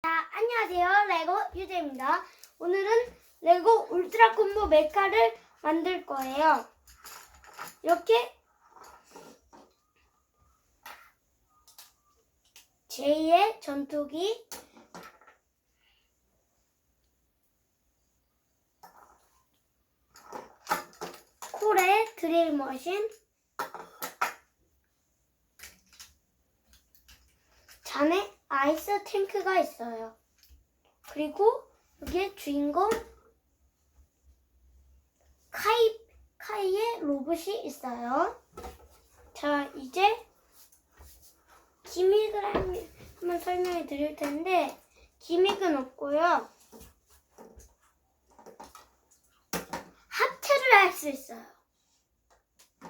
자, 안녕하세요. 레고 유재입니다. 오늘은 레고 울트라 콤보 메카를 만들 거예요. 이렇게 제2의 전투기 콜의 드릴 머신 잔에 아이스 탱크가 있어요. 그리고 여기에 주인공 카이 카이의 로봇이 있어요. 자 이제 기믹을 한- 한번 설명해 드릴 텐데 기믹은 없고요. 합체를 할 수 있어요.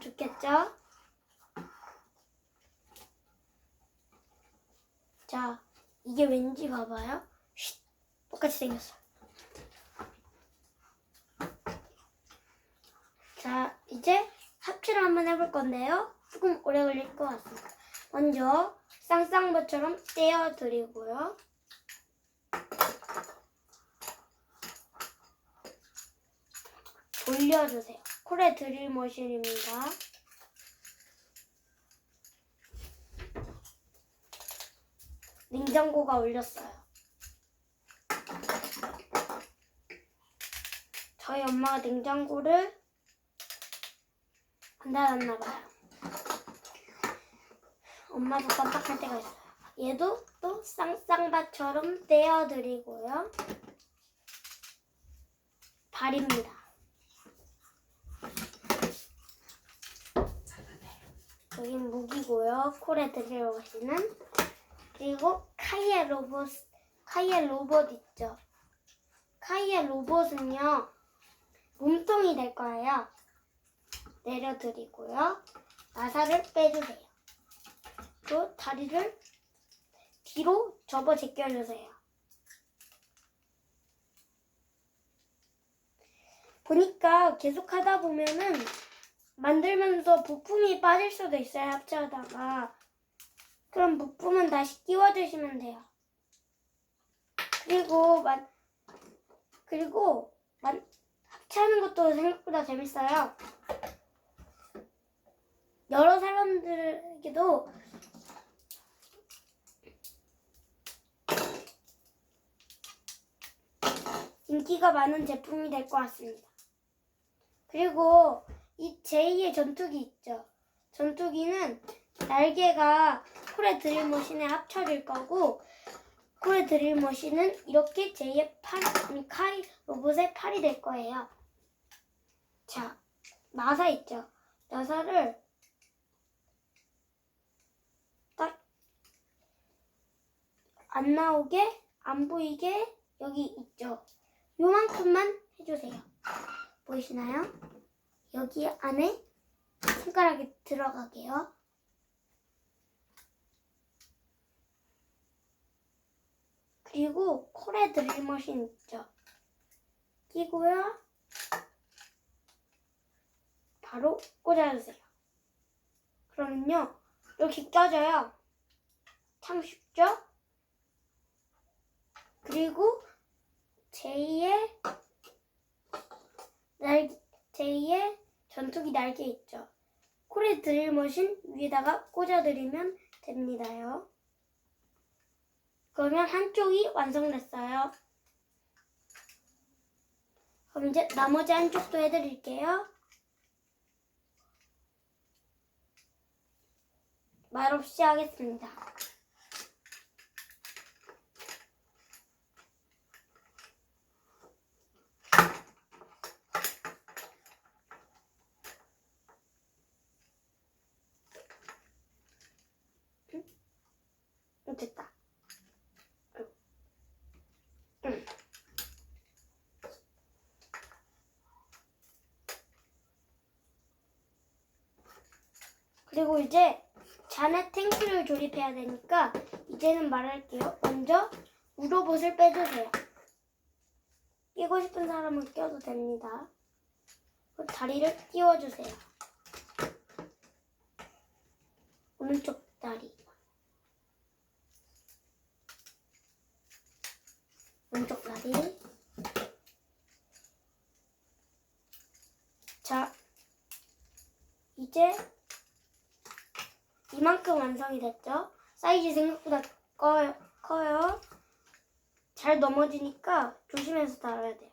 좋겠죠? 자, 이게 왠지 봐봐요. 쉿, 똑같이 생겼어. 자, 이제 합체를 한번 해볼 건데요. 조금 오래 걸릴 것 같습니다. 먼저 쌍쌍버처럼 떼어드리고요. 돌려주세요. 콜의 드릴 머신입니다. 냉장고가 올렸어요. 저희 엄마가 냉장고를 안 닫았나 봐요. 엄마도 깜빡할 때가 있어요. 얘도 또 쌍쌍밭처럼 떼어드리고요. 발입니다. 여긴 무기고요. 콜에 들어가시는 그리고 카이의 로봇, 카이의 로봇 있죠? 카이의 로봇은요, 몸통이 될 거예요. 내려드리고요. 나사를 빼주세요. 또 다리를 뒤로 접어 제껴주세요. 보니까 계속 하다 보면은 만들면서 부품이 빠질 수도 있어요, 합체하다가. 그럼 부품은 다시 끼워주시면 돼요. 그리고 만 그리고 만 합체하는 것도 생각보다 재밌어요. 여러 사람들에게도 인기가 많은 제품이 될 것 같습니다. 그리고 이 제2의 전투기 있죠. 전투기는 날개가 콜의 드릴머신에 합쳐질 거고 콜의 드릴머신은 이렇게 제2의 팔, 카이 로봇의 팔이 될 거예요. 자, 나사 있죠. 나사를 딱 안 나오게 안 보이게 여기 있죠. 요만큼만 해주세요. 보이시나요? 여기 안에 손가락이 들어가게요. 그리고 콜에 드릴 머신 있죠. 끼고요. 바로 꽂아주세요. 그러면요. 이렇게 껴져요. 참 쉽죠? 그리고 제2의 날 제2의 전투기 날개 있죠. 콜에 드릴 머신 위에다가 꽂아드리면 됩니다요. 그러면 한쪽이 완성됐어요. 그럼 이제 나머지 한쪽도 해드릴게요. 말없이 하겠습니다. 응, 됐다. 그리고 이제 잔에 탱크를 조립해야 되니까 이제는 말할게요. 먼저 우로봇을 빼주세요. 끼고 싶은 사람은 껴도 됩니다. 다리를 끼워주세요. 오른쪽 다리. 왼쪽 다리. 자, 이제 이만큼 완성이 됐죠? 사이즈 생각보다 커요. 커요. 잘 넘어지니까 조심해서 달아야 돼요.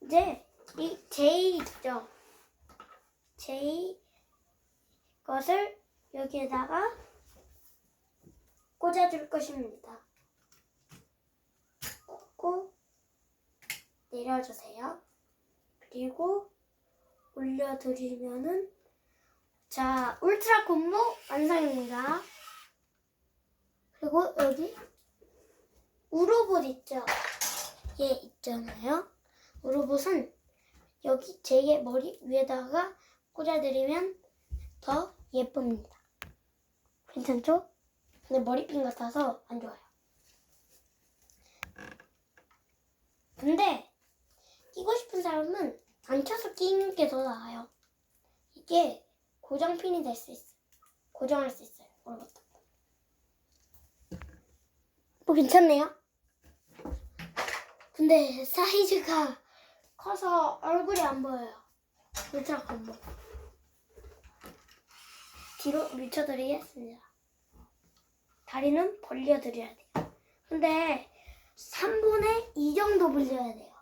이제 이 제이 있죠? 제이 것을 여기에다가 꽂아줄 것입니다. 꽂고 내려주세요. 그리고 올려드리면은 자 울트라 콤보 완성입니다. 그리고 여기 우로봇 있죠? 얘 있잖아요. 우로봇은 여기 제 머리 위에다가 꽂아드리면 더 예쁩니다. 괜찮죠? 근데 머리핀 같아서 안 좋아요. 근데 끼고 싶은 사람은 안 켜서 끼는 게 더 나아요. 이게 고정핀이 될 수 있어요. 고정할 수 있어요. 모르겠다. 뭐 괜찮네요. 근데 사이즈가 커서 얼굴이 안 보여요. 울트라 콤보. 뒤로 밀쳐드리겠습니다. 다리는 벌려드려야 돼요. 근데 3분의 2 정도 벌려야 돼요.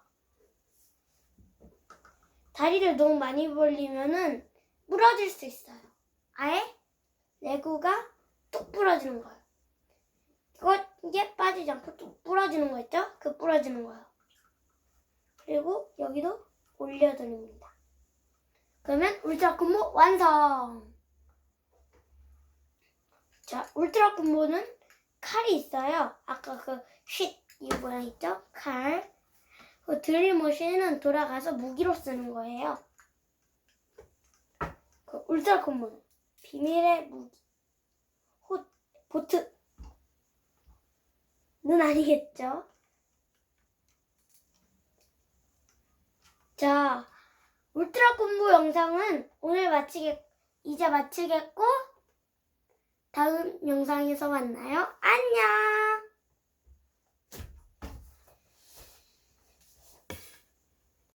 다리를 너무 많이 벌리면은 부러질 수 있어요. 아예 레고가 뚝 부러지는 거예요. 이거 이게 빠지지 않고 뚝 부러지는 거 있죠? 그 부러지는 거예요. 그리고 여기도 올려드립니다. 그러면 울트라 콤보 완성! 자, 울트라 콤보는 칼이 있어요. 아까 그 쉿, 이 모양 있죠? 칼. 그 드릴머신은 돌아가서 무기로 쓰는 거예요. 그 울트라 콤보는 비밀의 무기. 호, 보트는 아니겠죠? 자, 울트라 콤보 영상은 오늘 마치겠, 이제 마치겠고, 다음 영상에서 만나요. 안녕!